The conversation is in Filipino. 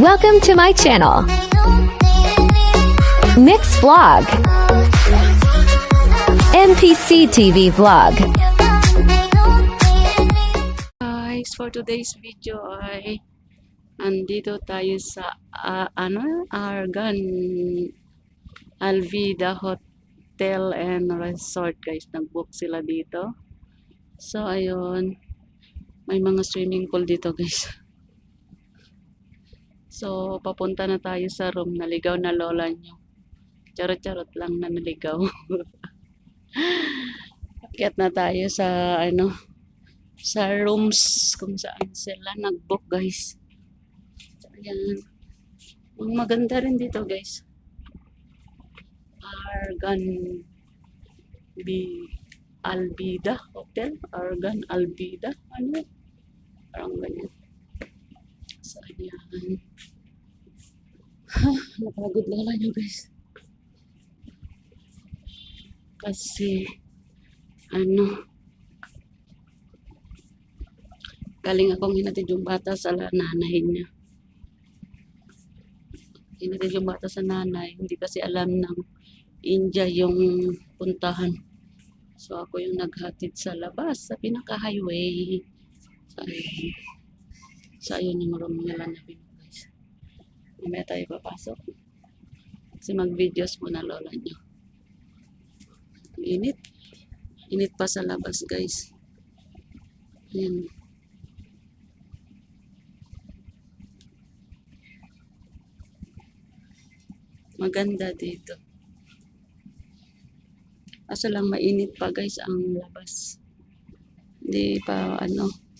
Welcome to my channel. Mix Vlog. MPC TV Vlog. guys, for today's video ay andito tayo sa ah, ano, Argan Alvida Hotel and Resort guys. Nag-book sila dito. So ayun, may mga swimming pool dito guys. So papunta na tayo sa room. Naligaw na lola nyo. Charot-charot lang na naligaw. Akyat na tayo sa ano, sa rooms kung saan sila nag-book guys. Ayan. Ang maganda rin dito guys. Argan B Albida Hotel. Argan Albida. Ano? Parang ganyan. So, ayan. Ha, napagod lala nyo guys. Kasi, ano, galing akong hinatid yung bata sa nanay niya. Hinatid yung bata sa nanay, hindi kasi alam ng India yung puntahan. So ako yung naghatid sa labas, sa pinaka-highway. So ayun. So ayun yung room nila na view guys. Mamaya tayo papasok. Kasi mag-videos muna lola. Ang Init. Init pa sa labas guys. Ayan. Maganda dito. Kaso lang mainit pa guys ang labas. Hindi pa ano,